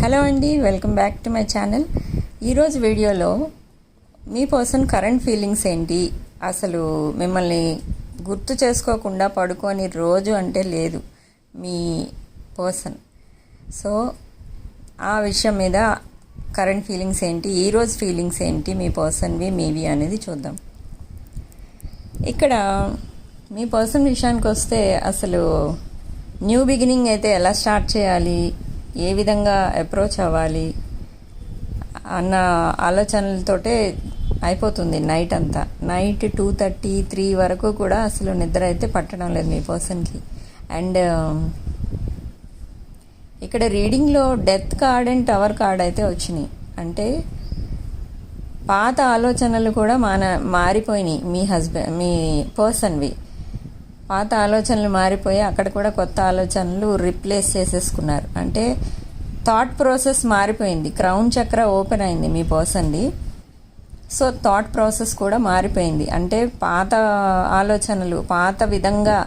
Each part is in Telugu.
హలో అండి welcome back to my channel ఈరోజు వీడియోలో మీ పర్సన్ కరెంట్ ఫీలింగ్స్ ఏంటి? అసలు మిమ్మల్ని గుర్తు చేసుకోకుండా పడుకొని రోజు అంటే లేదు మీ పర్సన్ సో ఆ విషయం మీద కరెంట్ ఫీలింగ్స్ ఏంటి? ఈరోజు ఫీలింగ్స్ ఏంటి? మీ పర్సన్వి మీవి అనేది చూద్దాం. ఇక్కడ మీ పర్సన్ విషయానికి వస్తే అసలు న్యూ బిగినింగ్ అయితే ఎలా స్టార్ట్ చేయాలి? ఏ విధంగా అప్రోచ్ అవ్వాలి అన్న ఆలోచనలతోటే అయిపోతుంది నైట్ అంతా. నైట్ టూ థర్టీ త్రీ వరకు కూడా అసలు నిద్ర అయితే పట్టడం లేదు మీ పర్సన్కి అండ్ um, ఇక్కడ రీడింగ్లో death card and tower card అయితే వచ్చినాయి. అంటే పాత ఆలోచనలు కూడా మాన మారిపోయినాయి మీ హస్బెండ్ మీ పర్సన్వి పాత ఆలోచనలు మారిపోయి అక్కడ కూడా కొత్త ఆలోచనలు రిప్లేస్ చేసేసుకున్నారు. అంటే థాట్ ప్రాసెస్ మారిపోయింది. క్రౌన్ చక్ర ఓపెన్ అయింది మీ పర్సన్ది. సో థాట్ ప్రాసెస్ కూడా మారిపోయింది. అంటే పాత ఆలోచనలు పాత విధంగా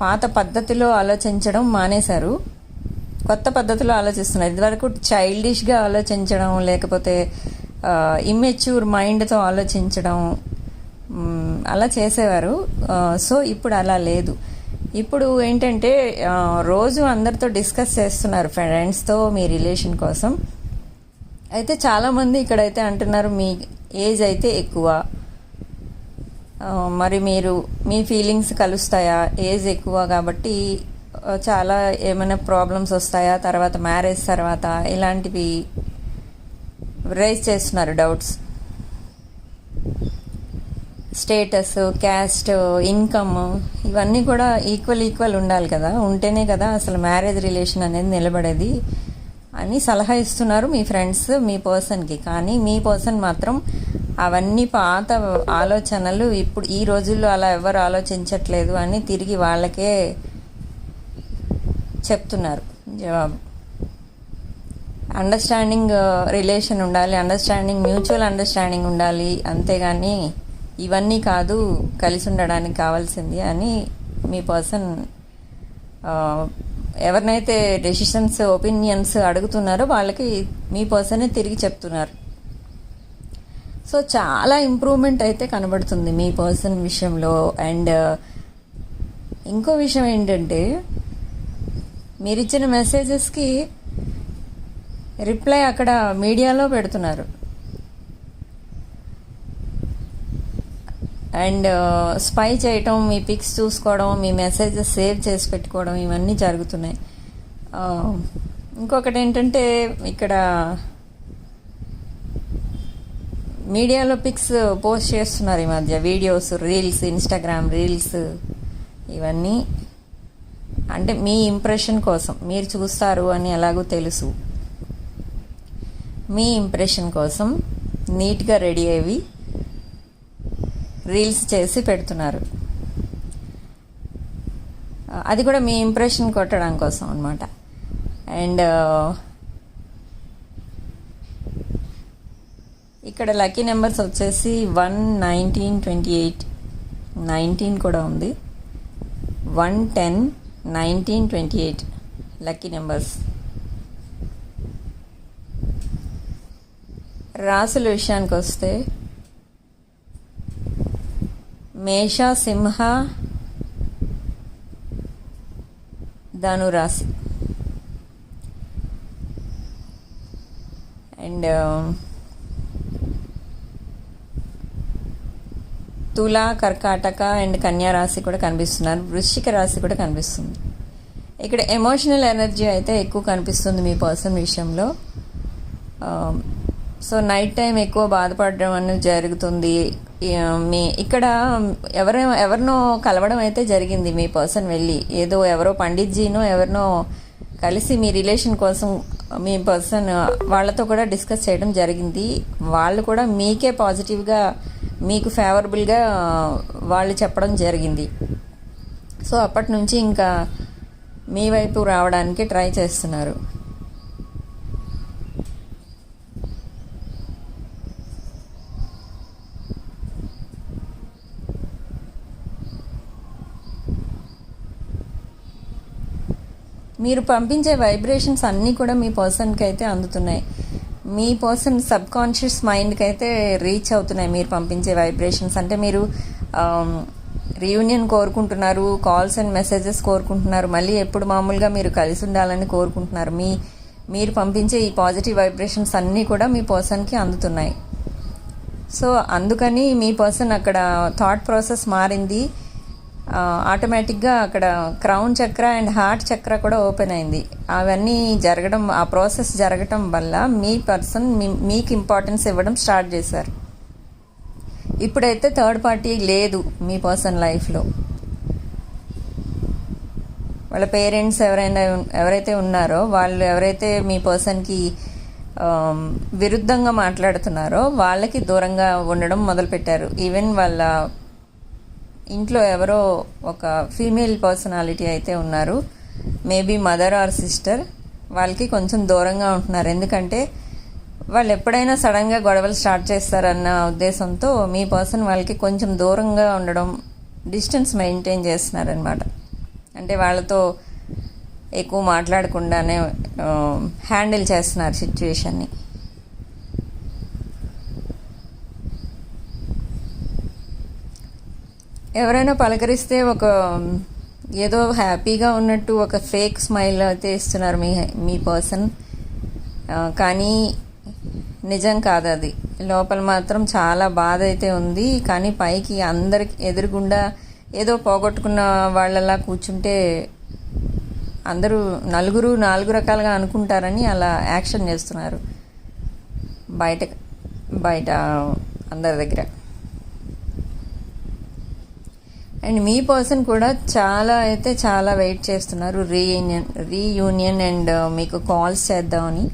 పాత పద్ధతిలో ఆలోచించడం మానేశారు. కొత్త పద్ధతిలో ఆలోచిస్తున్నారు. ఇదివరకు చైల్డిష్గా ఆలోచించడం లేకపోతే ఇమ్మెచ్యూర్ మైండ్తో ఆలోచించడం అలా చేసేవారు. సో ఇప్పుడు అలా లేదు. ఇప్పుడు ఏంటంటే రోజు అందరితో డిస్కస్ చేస్తున్నారు ఫ్రెండ్స్తో మీ రిలేషన్ కోసం. అయితే చాలామంది ఇక్కడైతే అంటున్నారు మీ ఏజ్ అయితే ఎక్కువ. మరి మీరు మీ ఫీలింగ్స్ కలుస్తాయా? ఏజ్ ఎక్కువ కాబట్టి చాలా ఏమైనా ప్రాబ్లమ్స్ వస్తాయా? తర్వాత మ్యారేజ్ తర్వాత ఇలాంటివి రైజ్ చేస్తున్నారు డౌట్స్. స్టేటస్ క్యాస్ట్ ఇన్కమ్ ఇవన్నీ కూడా ఈక్వల్ ఈక్వల్ ఉండాలి కదా. ఉంటేనే కదా అసలు మ్యారేజ్ రిలేషన్ అనేది నిలబడేది అని సలహా ఇస్తున్నారు మీ ఫ్రెండ్స్ మీ పర్సన్కి కానీ మీ పర్సన్ మాత్రం అవన్నీ పాత ఆలోచనలు ఇప్పుడు ఈ రోజుల్లో అలా ఎవరు ఆలోచించట్లేదు అని తిరిగి వాళ్ళకే చెప్తున్నారు. జవాబు. అండర్స్టాండింగ్ రిలేషన్ ఉండాలి అండర్స్టాండింగ్ మ్యూచువల్ అండర్స్టాండింగ్ ఉండాలి అంతేగాని ఇవన్నీ కాదు కలిసి ఉండడానికి కావాల్సింది అని మీ పర్సన్ ఎవరినైతే డెసిషన్స్ ఒపీనియన్స్ అడుగుతున్నారో వాళ్ళకి మీ పర్సనే తిరిగి చెప్తున్నారు. సో చాలా ఇంప్రూవ్మెంట్ అయితే కనబడుతుంది మీ పర్సన్ విషయంలో. అండ్ ఇంకో విషయం ఏంటంటే మీరు ఇచ్చిన మెసేజెస్కి రిప్లై అక్కడ మీడియాలో పెడుతున్నారు. అండ్ స్పై చేయటం మీ పిక్స్ చూసుకోవడం మీ మెసేజెస్ సేవ్ చేసి పెట్టుకోవడం ఇవన్నీ జరుగుతున్నాయి. ఇంకొకటి ఏంటంటే ఇక్కడ మీడియాలో పిక్స్ పోస్ట్ చేస్తున్నారు ఈ మధ్య. వీడియోస్ రీల్స్ ఇన్స్టాగ్రామ్ రీల్స్ ఇవన్నీ. అంటే మీ ఇంప్రెషన్ కోసం. మీరు చూస్తారు అని ఎలాగో తెలుసు. మీ ఇంప్రెషన్ కోసం నీట్గా రెడీ అయ్యి రీల్స్ చేసి పెడుతున్నారు. అది కూడా మీ ఇంప్రెషన్ కొట్టడం కోసం అనమాట అండ్ ఇక్కడ లక్కీ నెంబర్స్ వచ్చేసి one nineteen twenty eight nineteen కూడా ఉంది. One ten nineteen twenty eight lucky numbers. రాసుల విషయానికి వస్తే మేష సింహ ధనురాశి. అండ్ తుల కర్కాటక అండ్ కన్యా రాశి కూడా కనిపిస్తున్నారు. వృశ్చిక రాశి కూడా కనిపిస్తుంది. ఇక్కడ ఎమోషనల్ ఎనర్జీ అయితే ఎక్కువ కనిపిస్తుంది మీ పర్సన్ విషయంలో. సో నైట్ టైం ఎక్కువ బాధపడడం అనేది జరుగుతుంది. మీ ఇక్కడ ఎవరి ఎవరినో కలవడం అయితే జరిగింది మీ పర్సన్ వెళ్ళి. ఏదో ఎవరో పండిత్జీనో ఎవరినో కలిసి మీ రిలేషన్ కోసం మీ పర్సన్ వాళ్ళతో కూడా డిస్కస్ చేయడం జరిగింది. వాళ్ళు కూడా మీకే పాజిటివ్గా మీకు ఫేవరబుల్గా వాళ్ళు చెప్పడం జరిగింది. సో అప్పటి నుంచి ఇంకా మీ వైపు రావడానికి ట్రై చేస్తున్నారు. మీరు పంపించే వైబ్రేషన్స్ అన్నీ కూడా మీ పర్సన్కి అయితే అందుతున్నాయి. మీ పర్సన్ సబ్ కాన్షియస్ మైండ్కి అయితే రీచ్ అవుతున్నాయి మీరు పంపించే వైబ్రేషన్స్ అంటే మీరు um, రీయూనియన్ కోరుకుంటున్నారు కాల్స్ అండ్ మెసేజెస్ కోరుకుంటున్నారు మళ్ళీ ఎప్పుడు మామూలుగా మీరు కలిసి ఉండాలని కోరుకుంటున్నారు. మీ మీరు పంపించే ఈ పాజిటివ్ వైబ్రేషన్స్ అన్నీ కూడా మీ పర్సన్కి అందుతున్నాయి. సో అందుకని మీ పర్సన్ అక్కడ థాట్ ప్రాసెస్ మారింది. ఆటోమేటిక్గా అక్కడ crown chakra and heart chakra కూడా ఓపెన్ అయింది. అవన్నీ జరగడం ఆ ప్రాసెస్ జరగటం వల్ల మీ పర్సన్ మీకు ఇంపార్టెన్స్ ఇవ్వడం స్టార్ట్ చేశారు. ఇప్పుడైతే థర్డ్ పార్టీ లేదు మీ పర్సన్ లైఫ్లో వాళ్ళ పేరెంట్స్ ఎవరైనా ఎవరైతే ఉన్నారో వాళ్ళు ఎవరైతే మీ పర్సన్కి విరుద్ధంగా మాట్లాడుతున్నారో వాళ్ళకి దూరంగా ఉండడం మొదలుపెట్టారు. ఈవెన్ వాళ్ళ ఇంట్లో ఎవరో ఒక ఫీమేల్ పర్సనాలిటీ అయితే ఉన్నారు. Maybe mother or sister. వాళ్ళకి కొంచెం దూరంగా ఉంటున్నారు. ఎందుకంటే వాళ్ళు ఎప్పుడైనా సడన్గా గొడవలు స్టార్ట్ చేస్తారన్న ఉద్దేశంతో మీ పర్సన్ వాళ్ళకి కొంచెం దూరంగా ఉండడం డిస్టెన్స్ మెయింటైన్ చేస్తున్నారనమాట అంటే వాళ్ళతో ఎక్కువ మాట్లాడకుండానే హ్యాండిల్ చేస్తున్నారు సిచ్యువేషన్ని. ఎవరైనా పలకరిస్తే ఒక ఏదో హ్యాపీగా ఉన్నట్టు ఒక ఫేక్ స్మైల్ అయితే ఇస్తున్నారు మీ మీ పర్సన్. కానీ నిజం కాదు అది. లోపల మాత్రం చాలా బాధ అయితే ఉంది. కానీ పైకి అందరికి ఎదురుగుండా ఏదో పోగొట్టుకున్న వాళ్ళలా కూర్చుంటే అందరూ నలుగురు నాలుగు రకాలుగా అనుకుంటారని అలా యాక్షన్ చేస్తున్నారు. బయట బయట అందరి దగ్గర. అండ్ మీ పర్సన్ కూడా చాలా అయితే చాలా వెయిట్ చేస్తున్నారు. రీయూనియన్ రీయూనియన్ అండ్ uh, మీకు కాల్స్ చేద్దామని.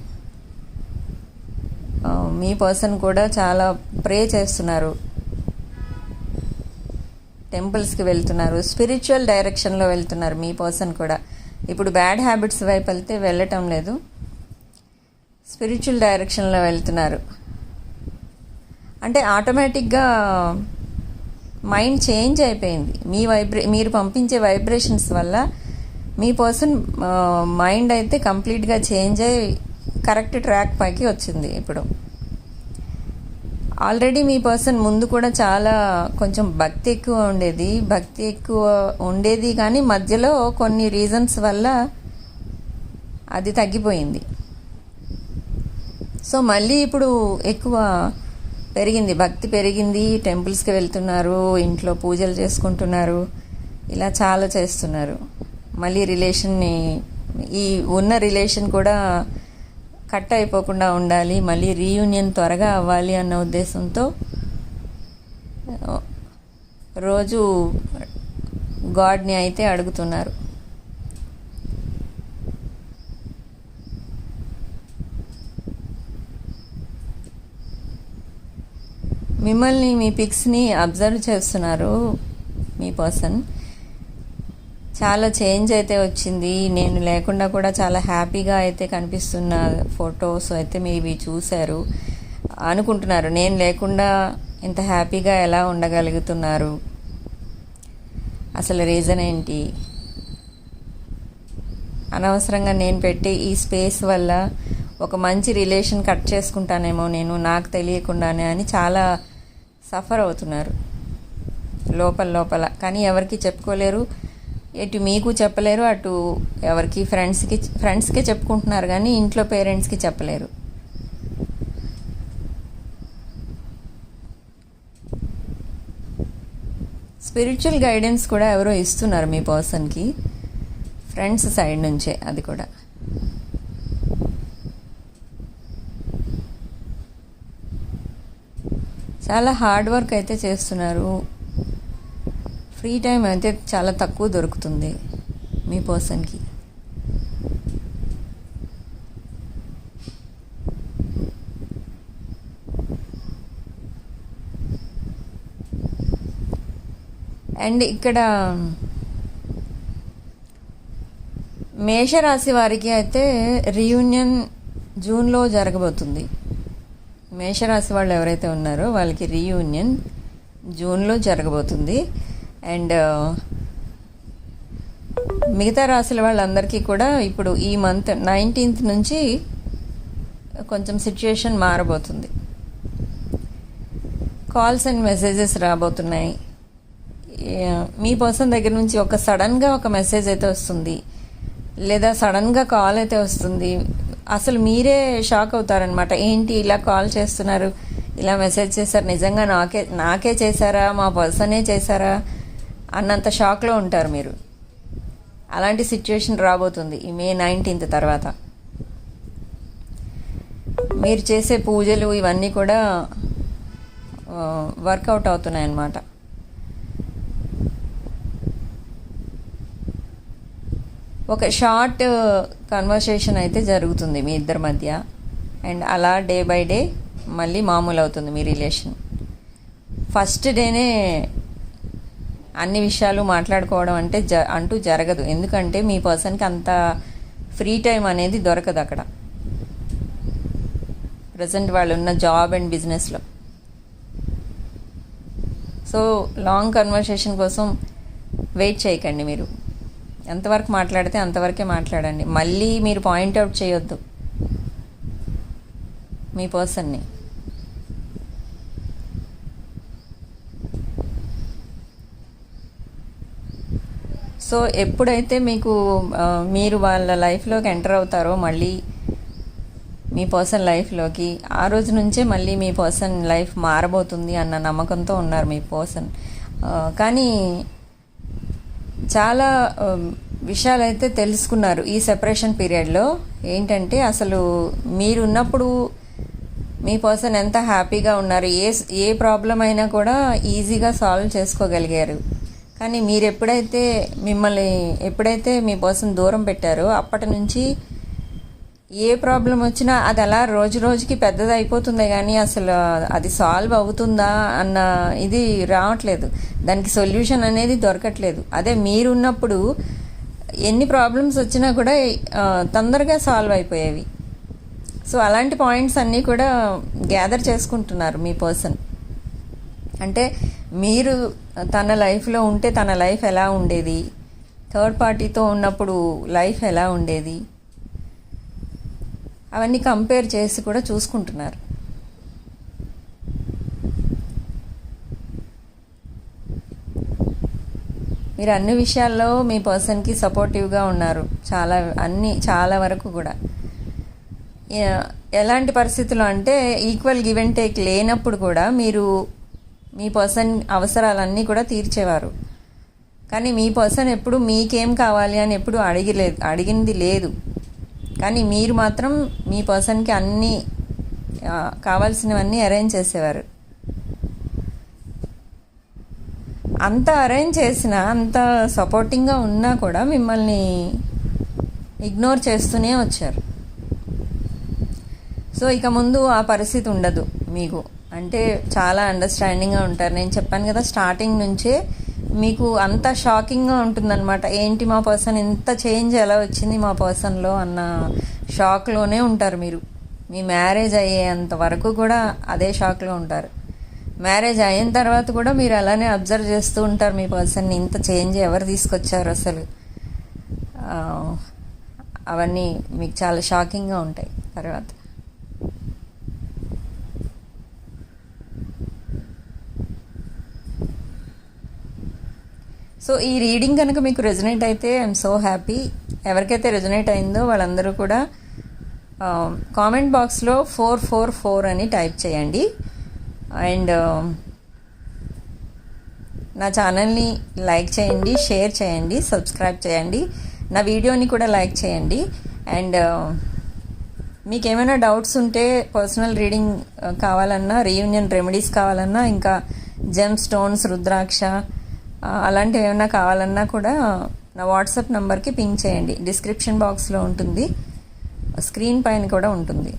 Uh, మీ పర్సన్ కూడా చాలా ప్రే చేస్తున్నారు. టెంపుల్స్కి వెళ్తున్నారు. స్పిరిచువల్ డైరెక్షన్లో వెళ్తున్నారు మీ పర్సన్ కూడా. ఇప్పుడు బ్యాడ్ హ్యాబిట్స్ వైపు వెళ్తే వెళ్ళటం లేదు. స్పిరిచువల్ డైరెక్షన్లో వెళ్తున్నారు. అంటే ఆటోమేటిక్గా మైండ్ చేంజ్ అయిపోయింది. మీ వైబ్రే మీరు పంపించే వైబ్రేషన్స్ వల్ల మీ పర్సన్ మైండ్ అయితే కంప్లీట్గా చేంజ్ అయ్యి కరెక్ట్ ట్రాక్ పైకి వచ్చింది ఇప్పుడు. ఆల్రెడీ మీ పర్సన్ ముందు కూడా చాలా కొంచెం భక్తి ఎక్కువ ఉండేది. భక్తి ఎక్కువ ఉండేది కానీ మధ్యలో కొన్ని రీజన్స్ వల్ల అది తగ్గిపోయింది. సో మళ్ళీ ఇప్పుడు ఎక్కువ పెరిగింది. భక్తి పెరిగింది. టెంపుల్స్కి వెళ్తున్నారు. ఇంట్లో పూజలు చేసుకుంటున్నారు. ఇలా చాలా చేస్తున్నారు. మళ్ళీ రిలేషన్ని ఈ ఉన్న రిలేషన్ కూడా కట్ అయిపోకుండా ఉండాలి. మళ్ళీ రీయూనియన్ త్వరగా అవ్వాలి అన్న ఉద్దేశంతో రోజు గాడ్ని అయితే అడుగుతున్నారు. మిమ్మల్ని మీ పిక్స్ని అబ్జర్వ్ చేస్తున్నారు మీ పర్సన్. చాలా చేంజ్ అయితే వచ్చింది. నేను లేకుండా కూడా చాలా హ్యాపీగా అయితే కనిపిస్తున్న ఫొటోస్ అయితే మీరు చూశారు. అనుకుంటున్నారు నేను లేకుండా ఇంత హ్యాపీగా ఎలా ఉండగలుగుతున్నారు? అసలు రీజన్ ఏంటి? అనవసరంగా నేను పెట్టి ఈ స్పేస్ వల్ల ఒక మంచి రిలేషన్ కట్ చేసుకుంటానేమో నేను నాకు తెలియకుండానే అని చాలా సఫర్ అవుతున్నారు. లోపల లోపల. కానీ ఎవరికి చెప్పుకోలేరు. ఇటు మీకు చెప్పలేరు అటు ఎవరికి ఫ్రెండ్స్కి ఫ్రెండ్స్కే చెప్పుకుంటున్నారు కానీ ఇంట్లో పేరెంట్స్కి చెప్పలేరు. స్పిరిచువల్ గైడెన్స్ కూడా ఎవరో ఇస్తున్నారు మీ పర్సన్కి. ఫ్రెండ్స్ సైడ్ నుంచే అది కూడా. చాలా హార్డ్ వర్క్ అయితే చేస్తున్నారు. ఫ్రీ టైం అయితే చాలా తక్కువ దొరుకుతుంది మీ పర్సన్కి అండ్ ఇక్కడ మేషరాశి వారికి అయితే రీయూనియన్ జూన్లో జరగబోతుంది. మేషరాశి వాళ్ళు ఎవరైతే ఉన్నారో వాళ్ళకి రీయూనియన్ జూన్లో జరగబోతుంది. అండ్ uh, మిగతా రాశుల వాళ్ళందరికీ కూడా ఇప్పుడు ఈ మంత్ నైన్టీన్త్ నుంచి కొంచెం సిచ్యుయేషన్ మారబోతుంది. కాల్స్ అండ్ మెసేజెస్ రాబోతున్నాయి. మీ పర్సన్ దగ్గర నుంచి ఒక సడన్గా ఒక మెసేజ్ అయితే వస్తుంది. లేదా సడన్గా కాల్ అయితే వస్తుంది. అసలు మీరే షాక్ అవుతారనమాట ఏంటి ఇలా కాల్ చేస్తున్నారు? ఇలా మెసేజ్ చేశారు. నిజంగా నాకే నాకే చేశారా? మా పర్సనే చేశారా? అన్నంత షాక్లో ఉంటారు మీరు. అలాంటి సిచ్యువేషన్ రాబోతుంది ఈ మే నైన్టీన్త్ తర్వాత. మీరు చేసే పూజలు ఇవన్నీ కూడా వర్కౌట్ అవుతున్నాయి ఒక షార్ట్ కన్వర్సేషన్ అయితే జరుగుతుంది మీ ఇద్దరి మధ్య. అండ్ అలా డే బై డే మళ్ళీ మామూలు అవుతుంది మీ రిలేషన్ ఫస్ట్ డేనే అన్ని విషయాలు మాట్లాడుకోవడం అంటే జ అంటూ జరగదు. ఎందుకంటే మీ పర్సన్కి అంత ఫ్రీ టైం అనేది దొరకదు అక్కడ. ప్రజెంట్ వాళ్ళు ఉన్న జాబ్ అండ్ బిజినెస్లో సో లాంగ్ కన్వర్సేషన్ కోసం వెయిట్ చేయకండి మీరు. ఎంతవరకు మాట్లాడితే అంతవరకే మాట్లాడండి. మళ్ళీ మీరు పాయింట్అవుట్ చేయొద్దు. మీ పర్సన్ని. సో ఎప్పుడైతే మీకు మీరు వాళ్ళ లైఫ్లోకి ఎంటర్ అవుతారో మళ్ళీ మీ పర్సన్ లైఫ్లోకి ఆ రోజు నుంచే మళ్ళీ మీ పర్సన్ లైఫ్ మారబోతుంది అన్న నమ్మకంతో ఉన్నారు మీ పర్సన్. కానీ చాలా um, విషయాలైతే తెలుసుకున్నారు ఈ సెపరేషన్ పీరియడ్లో ఏంటంటే అసలు మీరున్నప్పుడు మీ పర్సన్ ఎంత హ్యాపీగా ఉన్నారు ఏ ఏ ప్రాబ్లం అయినా కూడా ఈజీగా సాల్వ్ చేసుకోగలిగారు. కానీ మీరు ఎప్పుడైతే మిమ్మల్ని ఎప్పుడైతే మీ పర్సన్ దూరం పెట్టారో అప్పటి నుంచి ఏ ప్రాబ్లం వచ్చినా అది అలా రోజు రోజుకి పెద్దది అయిపోతుంది కానీ అసలు అది సాల్వ్ అవుతుందా అన్న ఇది రావట్లేదు. దానికి సొల్యూషన్ అనేది దొరకట్లేదు. అదే మీరున్నప్పుడు ఎన్ని ప్రాబ్లమ్స్ వచ్చినా కూడా తొందరగా సాల్వ్ అయిపోయేవి. సో అలాంటి పాయింట్స్ అన్నీ కూడా గ్యాదర్ చేసుకుంటున్నారు మీ పర్సన్. అంటే మీరు తన లైఫ్లో ఉంటే తన లైఫ్ ఎలా ఉండేది? థర్డ్ పార్టీతో ఉన్నప్పుడు లైఫ్ ఎలా ఉండేది? అవన్నీ కంపేర్ చేసి కూడా చూసుకుంటున్నారు. మీరు అన్ని విషయాల్లో మీ పర్సన్కి సపోర్టివ్గా ఉన్నారు. చాలా అన్ని చాలా వరకు కూడా. ఎలాంటి పరిస్థితులు అంటే ఈక్వల్ గివ్ అండ్ టేక్ లేనప్పుడు కూడా మీరు మీ పర్సన్ అవసరాలన్నీ కూడా తీర్చేవారు. కానీ మీ పర్సన్ ఎప్పుడు మీకేం కావాలి అని ఎప్పుడు అడిగిలేదు అడిగింది లేదు. కానీ మీరు మాత్రం మీ పర్సన్కి అన్నీ కావాల్సినవన్నీ అరేంజ్ చేసేవారు. అంత అరేంజ్ చేసినా అంత సపోర్టింగ్గా ఉన్నా కూడా మిమ్మల్ని ఇగ్నోర్ చేస్తూనే వచ్చారు. సో ఇక ముందు ఆ పరిస్థితి ఉండదు మీకు. అంటే చాలా అండర్స్టాండింగ్గా ఉంటారు. నేను చెప్పాను కదా స్టార్టింగ్ నుంచే మీకు అంత షాకింగ్గా ఉంటుందన్నమాట. ఏంటి మా పర్సన్ ఇంత చేంజ్ ఎలా వచ్చింది మా పర్సన్లో అన్న షాక్లోనే ఉంటారు మీరు. మీ మ్యారేజ్ అయ్యేంత వరకు కూడా అదే షాక్లో ఉంటారు. మ్యారేజ్ అయిన తర్వాత కూడా మీరు అలానే అబ్జర్వ్ చేస్తూ ఉంటారు మీ పర్సన్ని. ఇంత చేంజ్ ఎవరు తీసుకొచ్చారు అసలు? అవన్నీ మీకు చాలా షాకింగ్గా ఉంటాయి తర్వాత. సో ఈ రీడింగ్ కనుక మీకు రెజనేట్ అయితే ఐఎమ్ సో హ్యాపీ ఎవరికైతే రెజనేట్ అయిందో వాళ్ళందరూ కూడా కామెంట్ బాక్స్లో ఫోర్ ఫోర్ ఫోర్ అని టైప్ చేయండి. అండ్ um, నా ఛానల్ని లైక్ చేయండి షేర్ చేయండి సబ్స్క్రైబ్ చేయండి. నా వీడియోని కూడా లైక్ చేయండి. అండ్ మీకు ఏమైనా డౌట్స్ ఉంటే పర్సనల్ రీడింగ్ uh, కావాలన్నా రీయూనియన్ రెమెడీస్ కావాలన్నా ఇంకా జెమ్ స్టోన్స్ రుద్రాక్ష అలాంటివి ఏమైనా కావాలన్నా కూడా నా వాట్సాప్ నెంబర్కి పింక్ చేయండి. డిస్క్రిప్షన్ బాక్స్లో ఉంటుంది. స్క్రీన్ పైన కూడా ఉంటుంది.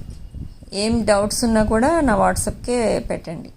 ఏం డౌట్స్ ఉన్నా కూడా నా వాట్సాప్కే పెట్టండి.